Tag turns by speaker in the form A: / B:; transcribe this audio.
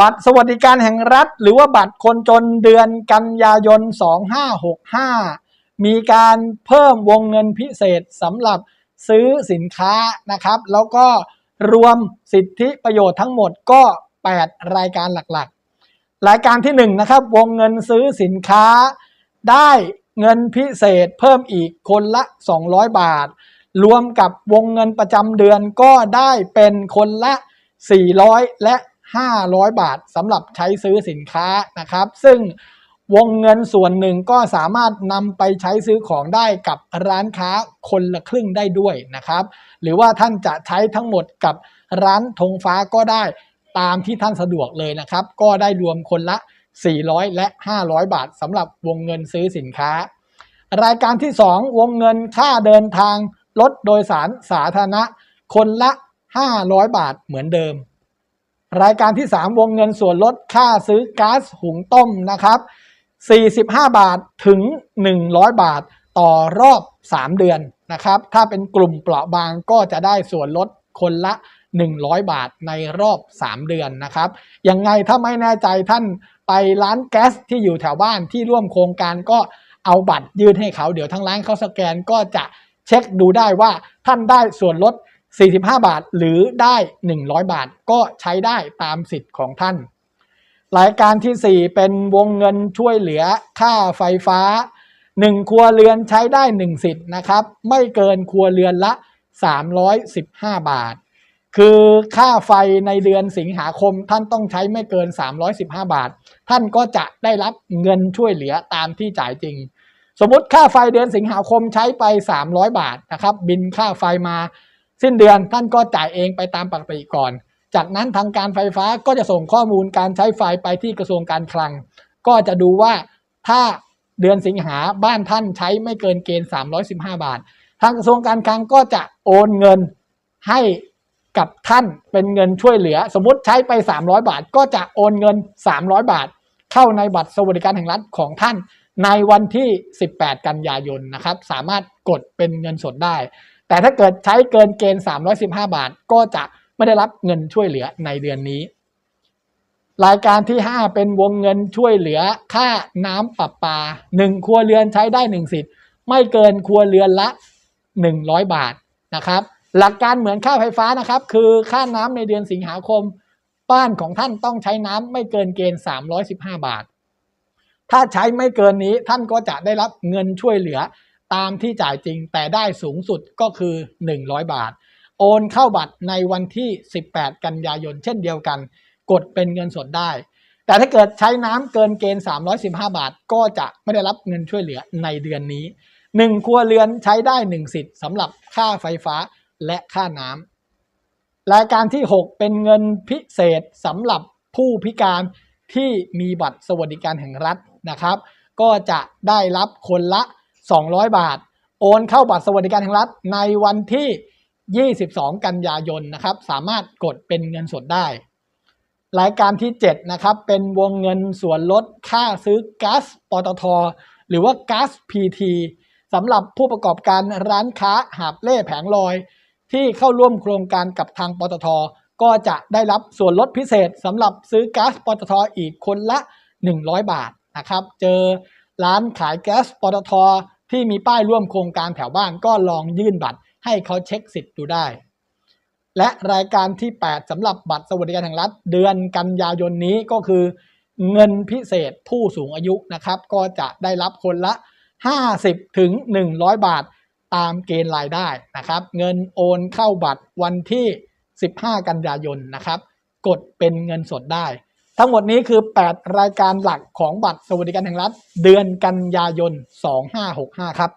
A: บัตรสวัสดิการแห่งรัฐ หรือว่าบัตรคนจนเดือนกันยายน 2565 มีการเพิ่มวงเงินพิเศษสำหรับซื้อสินค้านะครับ แล้วก็รวมสิทธิประโยชน์ทั้งหมดก็ 8 รายการหลักๆ รายการที่1นะครับวงเงินซื้อสินค้า ได้เงินพิเศษเพิ่มอีกคนละ 200 บาท รวมกับวงเงินประจำเดือนก็ได้เป็นคนละ 400 และ 500 บาทสำหรับใช้ซื้อสินค้านะครับ ซึ่งวงเงินส่วนหนึ่งก็สามารถนำไปใช้ซื้อของได้กับร้านค้าคนละครึ่งได้ด้วยนะครับ หรือว่าท่านจะใช้ทั้งหมดกับร้านธงฟ้าก็ได้ตามที่ท่านสะดวกเลยนะครับ ก็ได้รวมคนละ 400 และ 500 บาทสำหรับวงเงินซื้อสินค้า รายการที่ 2 วงเงินค่าเดินทางรถโดยสารสาธารณะคนละ 500 บาทเหมือนเดิม รายการที่ 3 วงเงินส่วนลดค่าซื้อก๊าซหุงต้มนะครับ45 บาทถึง 100 บาทต่อรอบ 3 เดือนนะครับ ถ้าเป็นกลุ่มเปราะบางก็จะได้ส่วนลดคนละ 100 บาทในรอบ 3 เดือนนะครับ ยังไงถ้าไม่แน่ใจท่านไปร้านแก๊สที่อยู่แถวบ้านที่ร่วมโครงการก็เอาบัตรยื่นให้เขา เดี๋ยวทางร้านเขาสแกนก็จะเช็คดูได้ว่าท่านได้ส่วนลด 45 บาทหรือได้ 100 บาทก็ใช้ได้ตามสิทธิ์ของท่าน รายการที่ 4 เป็นวงเงินช่วยเหลือค่าไฟฟ้า 1 ครัวเรือนใช้ได้ 1 สิทธิ์นะครับ ไม่เกินครัวเรือนละ 315 บาท คือค่าไฟในเดือนสิงหาคมท่านต้องใช้ไม่เกิน 315 บาท ท่านก็จะได้รับเงินช่วยเหลือตามที่จ่ายจริง สมมติค่าไฟเดือนสิงหาคมใช้ไป 300 บาทนะครับ บินค่าไฟมา สิ้นเดือนท่านก็จ่ายเองไปตามปกติก่อน จากนั้นทางการไฟฟ้าก็จะส่งข้อมูลการใช้ไฟไปที่กระทรวงการคลัง ก็จะดูว่าถ้าเดือนสิงหาบ้านท่านใช้ไม่เกินเกณฑ์ 315 บาท ทางกระทรวงการคลังก็จะโอนเงินให้กับท่านเป็นเงินช่วยเหลือ สมมติใช้ไป 300 บาท ก็จะโอนเงิน 300 บาท เข้าในบัตรสวัสดิการแห่งรัฐของท่านในวันที่ 18 กันยายนนะครับ สามารถกดเป็นเงินสดได้ แต่ถ้าเกิดใช้เกินเกณฑ์ 315 บาท ก็จะไม่ได้รับเงินช่วยเหลือในเดือนนี้ รายการที่ 5 เป็นวงเงินช่วยเหลือค่าน้ำประปา 1 ครัวเรือนใช้ได้ 1 สิทธิ์ ไม่เกินครัวเรือนละ 100 บาทนะครับ หลักการเหมือนค่าไฟฟ้านะครับ คือค่าน้ำในเดือนสิงหาคม บ้านของท่านต้องใช้น้ำไม่เกินเกณฑ์ 315 บาท ถ้าใช้ไม่เกินนี้ท่านก็จะได้รับเงินช่วยเหลือ ตามที่จ่ายจริงแต่ได้สูงสุดก็คือ 100 บาท โอนเข้าบัตรในวันที่ 18 กันยายนเช่นเดียวกัน กดเป็นเงินสดได้ แต่ถ้าเกิดใช้น้ำเกินเกณฑ์ 315 บาท ก็จะไม่ได้รับเงินช่วยเหลือในเดือนนี้ 1 ครัวเรือนใช้ได้ 1 สิทธิ์สำหรับค่าไฟฟ้าและค่าน้ำรายการที่ 6 เป็นเงินพิเศษสำหรับผู้พิการที่มีบัตรสวัสดิการแห่งรัฐนะครับ ก็จะได้รับคนละ 200 บาท โอนเข้าบัตรสวัสดิการแห่งรัฐในวันที่ 22 กันยายนนะครับ สามารถกดเป็นเงินสดได้ รายการที่ 7 นะครับ เป็นวงเงินส่วนลดค่าซื้อก๊าซปตท หรือว่าก๊าซ PT สำหรับผู้ประกอบการร้านค้าหาบเล่แผงลอย ที่เข้าร่วมโครงการกับทางปตท ก็จะได้รับส่วนลดพิเศษสำหรับซื้อก๊าซปตทอีกคนละ 100 บาทนะครับ เจอร้านขายแก๊สปตท ที่มีป้ายร่วมโครงการแถวบ้านก็ลองยื่นบัตรให้เขาเช็คสิทธิ์ดูได้ และรายการที่ 8สำหรับบัตรสวัสดิการแห่งรัฐ เดือนกันยายนนี้ก็คือ เงินพิเศษผู้สูงอายุนะครับ ก็จะได้รับคนละ 50ถึง100 บาทตามเกณฑ์รายได้นะครับ เงินโอนเข้าบัตรวันที่ 15 กันยายนนะครับ กดเป็นเงินสดได้ ทั้งหมดนี้คือ 8 รายการหลักของบัตรสวัสดิการแห่งรัฐ เดือนกันยายน 2565 ครับ